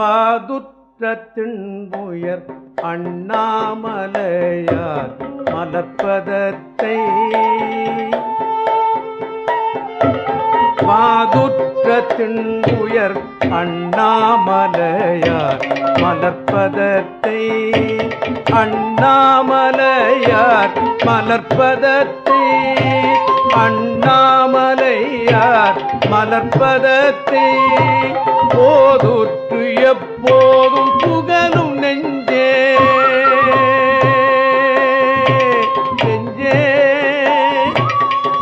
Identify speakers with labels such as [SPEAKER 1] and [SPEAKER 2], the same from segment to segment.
[SPEAKER 1] வாதுற்ற திண்புயர் அண்ணாமலையார் மலர்ப்பதத்தை. வாதுற்ற திண்புயர் அண்ணாமலையார் மலர்ப்பதத்தை. அண்ணாமலையார் மலர்ப்பதத்தை. அண்ணாமலையார் மலர்ப்பதத்தை. போதுற்ற எப்போதும் புகழும் நெஞ்சே. நெஞ்சே.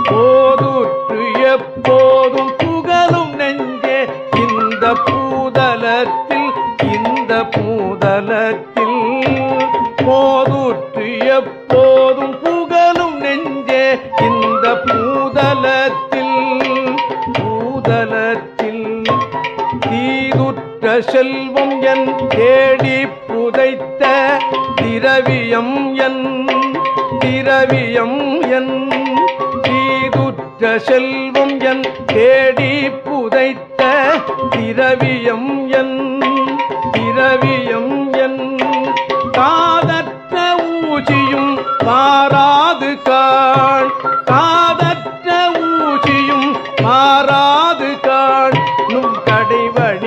[SPEAKER 1] போதுற்று எப்போதும் புகழும் நெஞ்சே. இந்த பூதலத்தில் இந்த பூதலத்தில் போதுற்று எப்போ செல்வம் என் தேடி புதைத்த திரவியம் என் திரவியம் என். தீதுற்ற செல்வம் என் தேடி புதைத்த திரவியம் என்.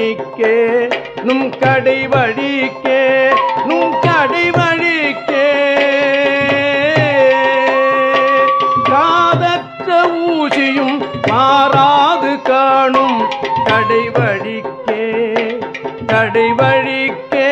[SPEAKER 1] கடைவழிக்கே நும் கடை வழிக்கே நும் கடை வழிக்கே காதற்ற ஊசியும் மாறாது காணும் கடை வழிக்கே கடை வழிக்கே